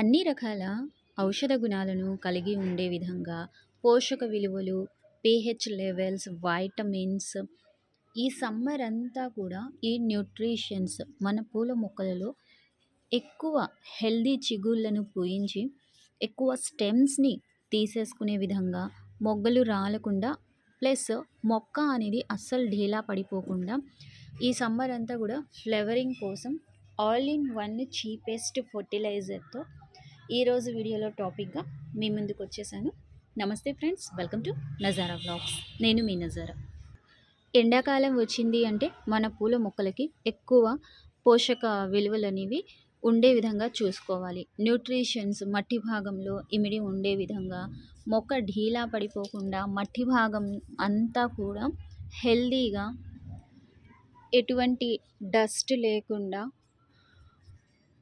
అన్ని రకాల ఔషధ గుణాలను కలిగి ఉండే విధంగా పోషక విలువలు పిహెచ్ లెవెల్స్ వైటమిన్స్ ఈ సమ్మర్ అంతా కూడా ఈ న్యూట్రిషన్స్ మన పూల మొక్కలలో ఎక్కువ హెల్దీ చిగుళ్ళను పూయించి ఎక్కువ స్టెమ్స్ని తీసేసుకునే విధంగా మొగ్గలు రాలకుండా ప్లస్ మొక్క అనేది అస్సలు ఢీలా పడిపోకుండా ఈ సమ్మర్ అంతా కూడా ఫ్లవరింగ్ కోసం ఆల్ ఇన్ వన్ చీపెస్ట్ ఫర్టిలైజర్తో ఈరోజు వీడియోలో టాపిక్గా మీ ముందుకు వచ్చేసాను. నమస్తే friends welcome to Nazara vlogs నేను మీ నజారా. ఎండాకాలం వచ్చింది అంటే మన పూల మొక్కలకి ఎక్కువ పోషక విలువలు అనేవి ఉండే విధంగా చూసుకోవాలి. న్యూట్రిషన్స్ మట్టి భాగంలో ఇమిడి ఉండే విధంగా మొక్క ఢీలా పడిపోకుండా మట్టి భాగం అంతా కూడా హెల్దీగా ఎటువంటి డస్ట్ లేకుండా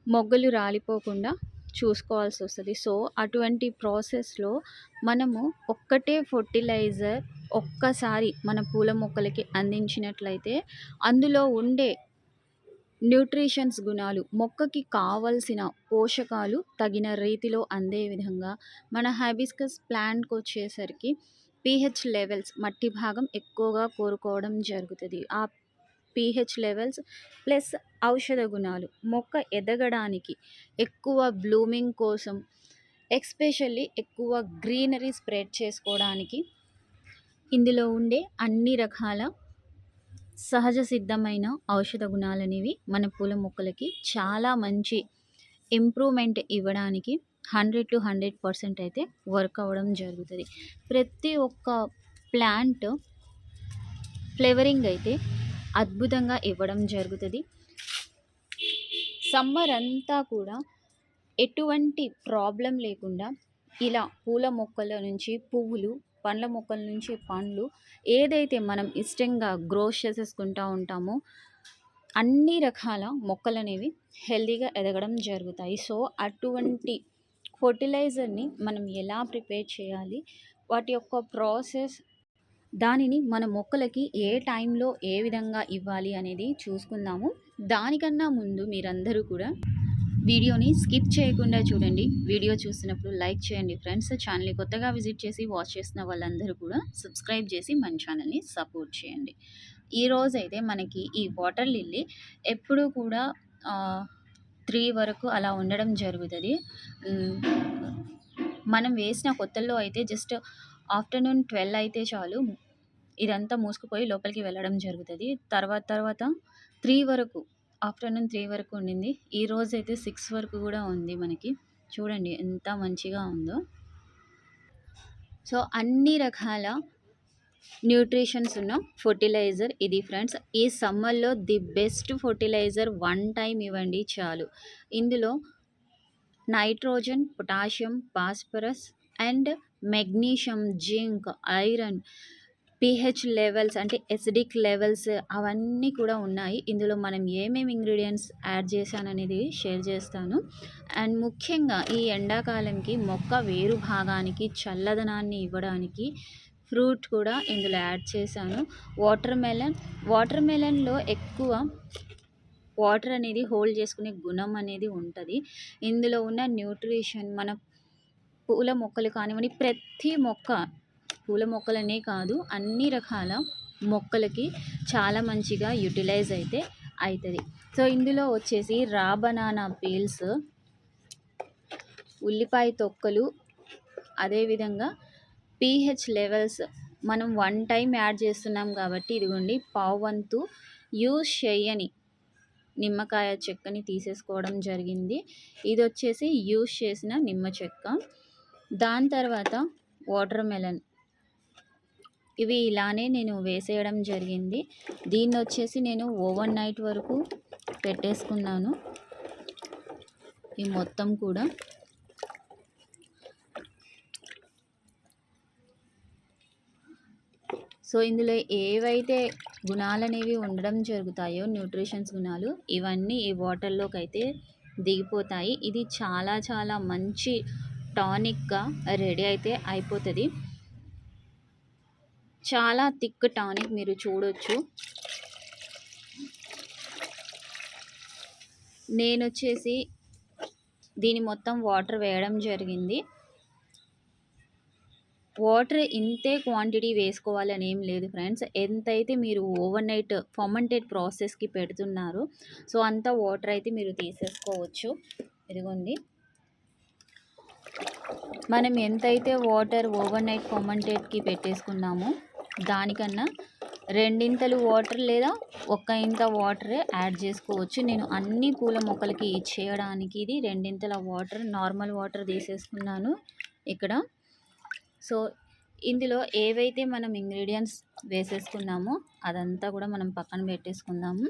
మొగ్గలు రాలిపోకుండా చూసుకోవాల్సి వస్తుంది. సో అటువంటి ప్రాసెస్లో మనము ఒక్కటే ఫర్టిలైజర్ ఒక్కసారి మన పూల మొక్కలకి అందించినట్లయితే అందులో ఉండే న్యూట్రిషన్స్ గుణాలు మొక్కకి కావలసిన పోషకాలు తగిన రీతిలో అందే విధంగా మన హైబిస్కస్ ప్లాంట్కి వచ్చేసరికి పీహెచ్ లెవెల్స్ మట్టి భాగం ఎక్కువగా కోరుకోవడం జరుగుతుంది. ఆ పీహెచ్ లెవెల్స్ ప్లస్ ఔషధ గుణాలు. మొక్క ఎదగడానికి ఎక్కువ బ్లూమింగ్ కోసం ఎక్స్పెషల్లీ ఎక్కువ గ్రీనరీ స్ప్రెడ్ చేసుకోవడానికి ఇందులో ఉండే అన్ని రకాల సహజ సిద్ధమైన ఔషధ గుణాలు అనేవి మన పూల మొక్కలకి చాలా మంచి ఇంప్రూవ్మెంట్ ఇవ్వడానికి హండ్రెడ్ టు హండ్రెడ్ పర్సెంట్ అయితే వర్క్ అవ్వడం జరుగుతుంది. ప్రతి ఒక్క ప్లాంట్ ఫ్లేవరింగ్ అయితే అద్భుతంగా ఇవ్వడం జరుగుతుంది. సమ్మర్ అంతా కూడా ఎటువంటి ప్రాబ్లం లేకుండా ఇలా పూల మొక్కల నుంచి పువ్వులు పండ్ల మొక్కల నుంచి పండ్లు ఏదైతే మనం ఇష్టంగా గ్రో చేసేసుకుంటూ ఉంటామో అన్ని రకాల మొక్కలు అనేవి హెల్తీగా ఎదగడం జరుగుతాయి. సో అటువంటి ఫర్టిలైజర్ని మనం ఎలా ప్రిపేర్ చేయాలి? వాటి యొక్క ప్రాసెస్ దానిని మన మొక్కలకి ఏ టైంలో ఏ విధంగా ఇవ్వాలి అనేది చూసుకుందాము. దానికన్నా ముందు మీరందరూ కూడా వీడియోని స్కిప్ చేయకుండా చూడండి. వీడియో చూసినప్పుడు లైక్ చేయండి ఫ్రెండ్స్. ఛానల్ని కొత్తగా విజిట్ చేసి వాచ్ చేసిన వాళ్ళందరూ కూడా సబ్స్క్రైబ్ చేసి మన ఛానల్ని సపోర్ట్ చేయండి. ఈరోజు అయితే మనకి ఈ వాటర్ లిల్లీ ఎప్పుడూ కూడా త్రీ వరకు అలా ఉండడం జరుగుతుంది. మనం వేసిన కొత్తల్లో అయితే జస్ట్ ఆఫ్టర్నూన్ ట్వెల్వ్ అయితే చాలు. ఇదంతా మూసుకుపోయి లోపలికి వెళ్ళడం జరుగుతుంది. తర్వాత తర్వాత త్రీ వరకు ఆఫ్టర్నూన్ త్రీ వరకు ఉండింది. ఈ రోజు అయితే సిక్స్ వరకు కూడా ఉంది మనకి. చూడండి ఎంత మంచిగా ఉందో. సో అన్ని రకాల న్యూట్రిషన్స్ ఉన్న ఫర్టిలైజర్ ఇది ఫ్రెండ్స్. ఈ సమ్మర్లో the best fertiliser one time ఇవ్వండి చాలు. ఇందులో nitrogen potassium phosphorus and magnesium zinc iron pH levels అంటే ఎసిడిక్ లెవెల్స్ అవన్నీ కూడా ఉన్నాయి. ఇందులో మనం ఏమేమి ఇంగ్రీడియంట్స్ యాడ్ చేశాననేది షేర్ చేస్తాను. అండ్ ముఖ్యంగా ఈ ఎండాకాలంకి మొక్క వేరు భాగానికి చల్లదనాన్ని ఇవ్వడానికి ఫ్రూట్ కూడా ఇందులో యాడ్ చేశాను. వాటర్ మెలన్ వాటర్ మెలన్లో ఎక్కువ వాటర్ అనేది హోల్డ్ చేసుకునే గుణం అనేది ఉంటుంది. ఇందులో ఉన్న న్యూట్రిషన్ మన పూల మొక్కలు కానివ్వండి ప్రతి మొక్క పూల మొక్కలనే కాదు అన్ని రకాల మొక్కలకి చాలా మంచిగా యూటిలైజ్ అయితే అవుతుంది సో ఇందులో వచ్చేసి రా బనానా పీల్స్ ఉల్లిపాయ తొక్కలు అదేవిధంగా పీహెచ్ లెవెల్స్ మనం వన్ టైం యాడ్ చేస్తున్నాం కాబట్టి ఇదిగోండి పావు వంతు యూజ్ చేయని నిమ్మకాయ చెక్కని తీసేసుకోవడం జరిగింది. ఇది వచ్చేసి యూజ్ చేసిన నిమ్మ చెక్క. దాని తర్వాత వాటర్ మెలన్. ఇవి ఇలానే నేను వేసేయడం జరిగింది. దీన్ని వచ్చేసి నేను ఓవర్ నైట్ వరకు పెట్టేసుకున్నాను. ఈ మొత్తం కూడా. సో ఇందులో ఏవైతే గుణాలు అనేవి ఉండడం జరుగుతాయో న్యూట్రిషన్స్ గుణాలు ఇవన్నీ ఈ వాటర్లోకి అయితే దిగిపోతాయి. ఇది చాలా చాలా మంచి టానిక్గా రెడీ అయితే అయిపోతుంది. చాలా థిక్ టానిక్ మీరు చూడొచ్చు. నేను వచ్చేసి దీని మొత్తం వాటర్ వేయడం జరిగింది. వాటర్ ఇంతే క్వాంటిటీ వేసుకోవాలని ఏం లేదు ఫ్రెండ్స్. ఎంతైతే మీరు ఓవర్ నైట్ ఫర్మంటెడ్ ప్రాసెస్కి పెడుతున్నారు సో అంత వాటర్ అయితే మీరు తీసేసుకోవచ్చు. ఇదిగోండి. మనం ఎంతైతే వాటర్ ఓవర్ నైట్ ఫర్మంటేట్కి పెట్టేసుకున్నామో దానికన్నా రెండింతలు వాటర్ లేదా ఒక్క ఇంత వాటరే యాడ్ చేసుకోవచ్చు. నేను అన్ని పూల మొక్కలకి ఇచ్చేయడానికి ఇది రెండింతల వాటర్ నార్మల్ వాటర్ తీసేసుకున్నాను ఇక్కడ. సో ఇందులో ఏవైతే మనం ఇంగ్రీడియంట్స్ వేసేసుకున్నామో అదంతా కూడా మనం పక్కన పెట్టేసుకుందాము.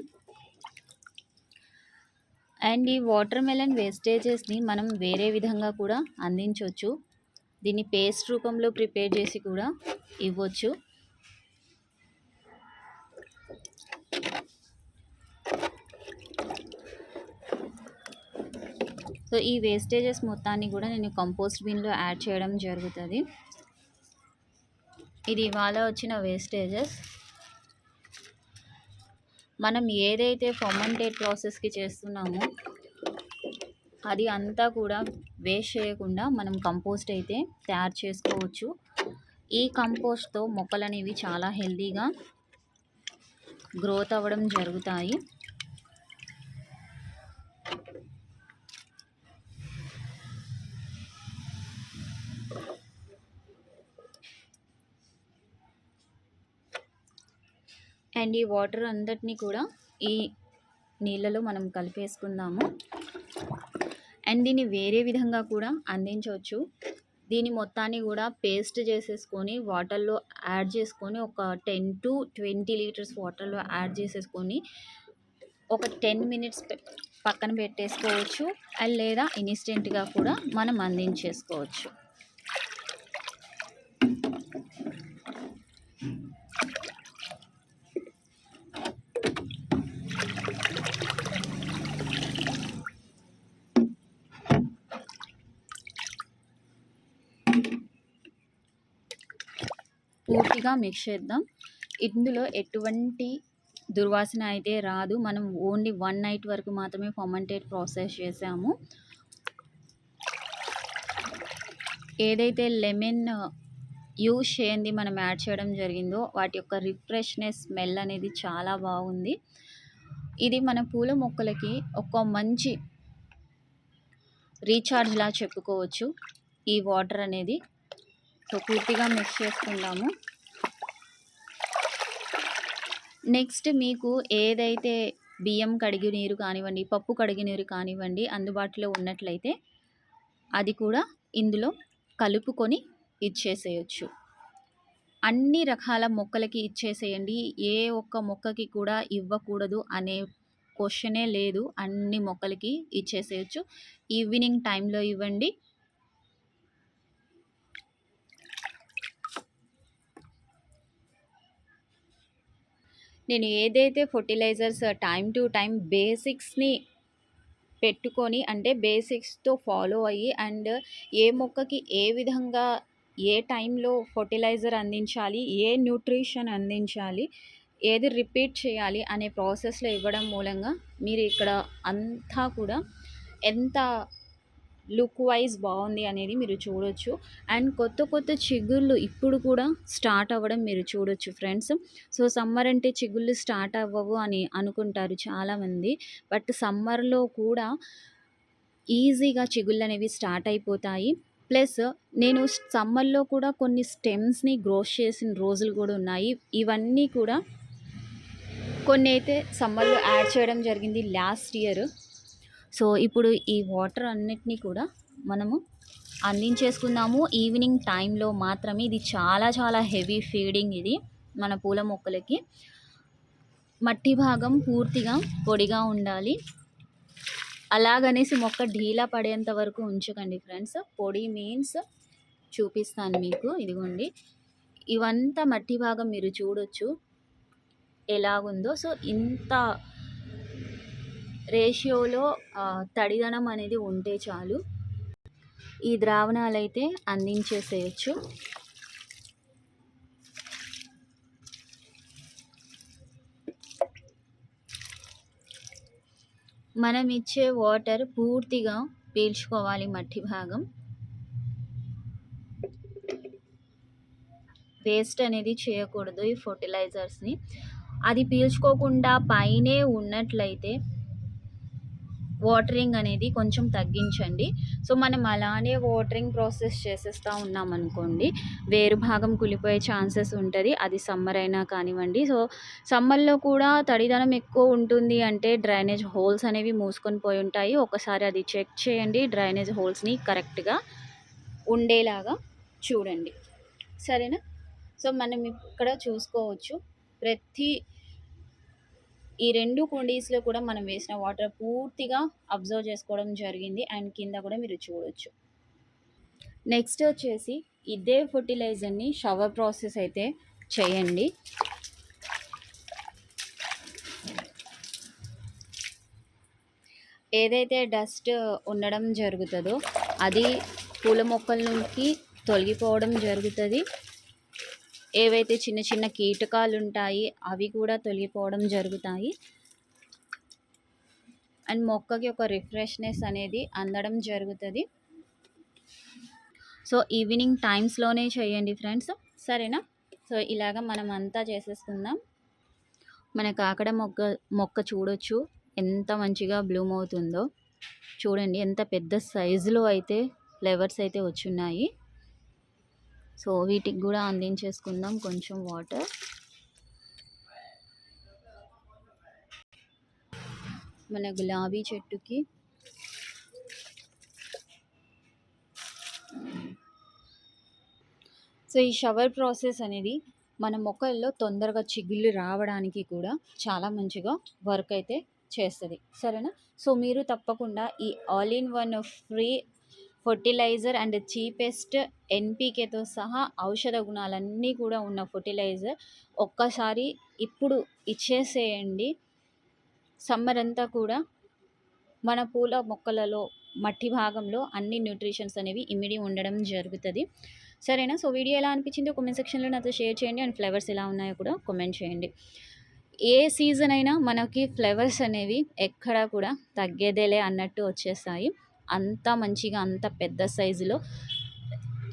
అండ్ ఈ వాటర్ మెలన్ వేస్టేజెస్ని మనం వేరే విధంగా కూడా అందించవచ్చు దీన్ని పేస్ట్ రూపంలో ప్రిపేర్ చేసి కూడా ఇవ్వచ్చు. సో ఈ వేస్టేజెస్ మొత్తాన్ని కూడా నేను కంపోస్ట్ బిన్లో యాడ్ చేయడం జరుగుతుంది. ఇది ఇవాళ వచ్చిన వేస్టేజెస్. మనం ఏదైతే ఫర్మెంటేట్ ప్రాసెస్కి చేస్తున్నామో అది అంతా కూడా వేస్ట్ చేయకుండా మనం కంపోస్ట్ అయితే తయారు చేసుకోవచ్చు. ఈ కంపోస్ట్తో మొక్కలు అనేవి చాలా హెల్తీగా గ్రోత్ అవ్వడం జరుగుతాయి. అండ్ ఈ వాటర్ అందరినీ కూడా ఈ నీళ్ళలో మనం కలిపేసుకుందాము. అండ్ దీన్ని వేరే విధంగా కూడా అందించవచ్చు. దీని మొత్తాన్ని కూడా పేస్ట్ చేసేసుకొని వాటర్లో యాడ్ చేసుకొని ఒక టెన్ టు ట్వంటీ లీటర్స్ వాటర్లో యాడ్ చేసేసుకొని ఒక టెన్ మినిట్స్ పక్కన పెట్టేసుకోవచ్చు. అండ్ లేదా ఇన్స్టెంట్గా కూడా మనం అందించేసుకోవచ్చు. పూర్తిగా మిక్స్ చేద్దాం. ఇందులో ఎటువంటి దుర్వాసన అయితే రాదు. మనం ఓన్లీ వన్ నైట్ వరకు మాత్రమే ఫర్మంటేట్ ప్రాసెస్ చేసాము. ఏదైతే లెమన్ యూజ్ చేయండి మనం యాడ్ చేయడం జరిగిందో వాటి యొక్క రిఫ్రెష్నెస్ స్మెల్ అనేది చాలా బాగుంది. ఇది మన పూల మొక్కలకి ఒక మంచి రీఛార్జ్లా చెప్పుకోవచ్చు. ఈ వాటర్ అనేది సో పూర్తిగా మిక్స్ చేసుకుందాము. నెక్స్ట్ మీకు ఏదైతే బియ్యం కడిగి నీరు కానివ్వండి పప్పు కడిగి నీరు కానివ్వండి అందుబాటులో ఉన్నట్లయితే అది కూడా ఇందులో కలుపుకొని ఇచ్చేసేయచ్చు. అన్ని రకాల మొక్కలకి ఇచ్చేసేయండి. ఏ ఒక్క మొక్కకి కూడా ఇవ్వకూడదు అనే క్వశ్చనే లేదు. అన్ని మొక్కలకి ఇచ్చేసేయచ్చు. ఈవినింగ్ టైంలో ఇవ్వండి. నేను ఏదైతే ఫర్టిలైజర్స్ టైం టు టైం బేసిక్స్ని పెట్టుకొని అంటే బేసిక్స్తో ఫాలో అయ్యి అండ్ uh, ఏ మొక్కకి ఏ విధంగా ఏ టైంలో ఫర్టిలైజర్ అందించాలి ఏ న్యూట్రిషన్ అందించాలి ఏది రిపీట్ చేయాలి అనే ప్రాసెస్లో ఇవ్వడం మూలంగా మీరు ఇక్కడ అంతా కూడా ఎంత లుక్ వైజ్ బాగుంది అనేది మీరు చూడొచ్చు. అండ్ కొత్త కొత్త చిగుళ్ళు ఇప్పుడు కూడా స్టార్ట్ అవ్వడం మీరు చూడొచ్చు ఫ్రెండ్స్. సో సమ్మర్ అంటే చిగుళ్ళు స్టార్ట్ అవ్వవు అని అనుకుంటారు చాలామంది. బట్ సమ్మర్లో కూడా ఈజీగా చిగుళ్ళు అనేవి స్టార్ట్ అయిపోతాయి. ప్లస్ నేను సమ్మర్లో కూడా కొన్ని స్టెమ్స్ని గ్రోస్ చేసిన రోజులు కూడా ఉన్నాయి. ఇవన్నీ కూడా కొన్ని అయితే సమ్మర్లో యాడ్ చేయడం జరిగింది లాస్ట్ ఇయర్. సో ఇప్పుడు ఈ వాటర్ అన్నిటినీ కూడా మనము అందించేసుకుందాము. ఈవినింగ్ టైంలో మాత్రమే ఇది చాలా చాలా హెవీ ఫీడింగ్ ఇది మన పూల మొక్కలకి. మట్టి భాగం పూర్తిగా పొడిగా ఉండాలి. అలాగనేసి మొక్క ఢీలా పడేంత వరకు ఉంచకండి ఫ్రెండ్స్. పొడి మీన్స్ చూపిస్తాను మీకు ఇదిగోండి. ఇవంతా మట్టి భాగం మీరు చూడొచ్చు. ఎలాగుందో. సో ఇంత రేషియోలో తడిదనం అనేది ఉంటే చాలు. ఈ ద్రావణాలు అయితే అందించేసేయచ్చు. మనం ఇచ్చే వాటర్ పూర్తిగా పీల్చుకోవాలి మట్టి భాగం. వేస్ట్ అనేది చేయకూడదు ఈ ఫర్టిలైజర్స్ని. అది పీల్చుకోకుండా పైనే ఉన్నట్లయితే వాటరింగ్ అనేది కొంచెం తగ్గించండి. సో మనం అలానే వాటరింగ్ ప్రాసెస్ చేసేస్తూ ఉన్నాం అనుకోండి వేరు భాగం కులిపోయే ఛాన్సెస్ ఉంటుంది. అది సమ్మర్ అయినా కానివ్వండి. సో సమ్మర్లో కూడా తడిదనం ఎక్కువ ఉంటుంది అంటే డ్రైనేజ్ హోల్స్ అనేవి మూసుకొని పోయి ఉంటాయి. ఒకసారి అది చెక్ చేయండి. డ్రైనేజ్ హోల్స్ని కరెక్ట్గా ఉండేలాగా చూడండి. సరేనా? సో మనం ఇక్కడ చూసుకోవచ్చు. ప్రతి ఈ రెండు కుండీస్లో కూడా మనం వేసిన వాటర్ పూర్తిగా అబ్జర్వ్ చేసుకోవడం జరిగింది. అండ్ కింద కూడా మీరు చూడొచ్చు. నెక్స్ట్ వచ్చేసి ఇదే ఫర్టిలైజర్ని షవర్ ప్రాసెస్ అయితే చేయండి. ఏదైతే డస్ట్ ఉండడం జరుగుతుందో అది పూల మొక్కల నుంచి తొలగిపోవడం జరుగుతుంది. ఏవైతే చిన్న చిన్న కీటకాలు ఉంటాయి అవి కూడా తొలగిపోవడం జరుగుతాయి. అండ్ మొక్కకి ఒక రిఫ్రెష్నెస్ అనేది అందడం జరుగుతుంది. సో ఈవినింగ్ టైమ్స్లోనే చేయండి ఫ్రెండ్స్. సరేనా? సో ఇలాగ మనం అంతా చేసేసుకుందాం. మన కాకడ మొక్క మొక్క చూడొచ్చు. ఎంత మంచిగా బ్లూమ్ అవుతుందో. చూడండి ఎంత పెద్ద సైజులో అయితే ఫ్లవర్స్ అయితే వచ్చున్నాయి. సో వీటికి కూడా అందించేసుకుందాం కొంచెం వాటర్. మన గులాబీ చెట్టుకి. సో ఈ షవర్ ప్రాసెస్ అనేది మన మొక్కల్లో తొందరగా చిగుళ్ళు రావడానికి కూడా చాలా మంచిగా వర్క్ అయితే చేస్తుంది. సరేనా? సో మీరు తప్పకుండా ఈ all in one free fertiliser and cheapest ఎన్పీకేతో సహా ఔషధ గుణాలన్నీ కూడా ఉన్న ఫర్టిలైజర్ ఒక్కసారి ఇప్పుడు ఇచ్చేసేయండి. సమ్మర్ అంతా కూడా మన పూల మొక్కలలో మట్టి భాగంలో అన్ని న్యూట్రిషన్స్ అనేవి ఇమిడి ఉండడం జరుగుతుంది. సరేనా? సో వీడియో ఎలా అనిపించిందో కామెంట్ సెక్షన్లో నాతో షేర్ చేయండి అండ్ ఫ్లేవర్స్ ఎలా ఉన్నాయో కూడా కామెంట్ చేయండి. ఏ సీజన్ అయినా మనకి ఫ్లేవర్స్ అనేవి ఎక్కడా కూడా తగ్గేదేలే అన్నట్టు వచ్చేస్తాయి. అంత మంచిగా అంత పెద్ద సైజులో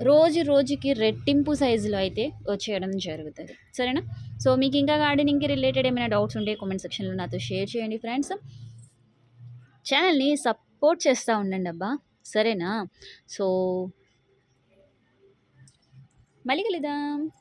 రోజు రోజుకి రెట్టింపు సైజులో అయితే వచ్చేయడం జరుగుతుంది. సరేనా? సో మీకు ఇంకా గార్డెనింగ్కి రిలేటెడ్ ఏమైనా డౌట్స్ ఉంటే కామెంట్ సెక్షన్లో నాతో షేర్ చేయండి ఫ్రెండ్స్. ఛానల్ని సపోర్ట్ చేస్తూ ఉండండి అబ్బా. సరేనా? సో మళ్ళీ కలుద్దాం.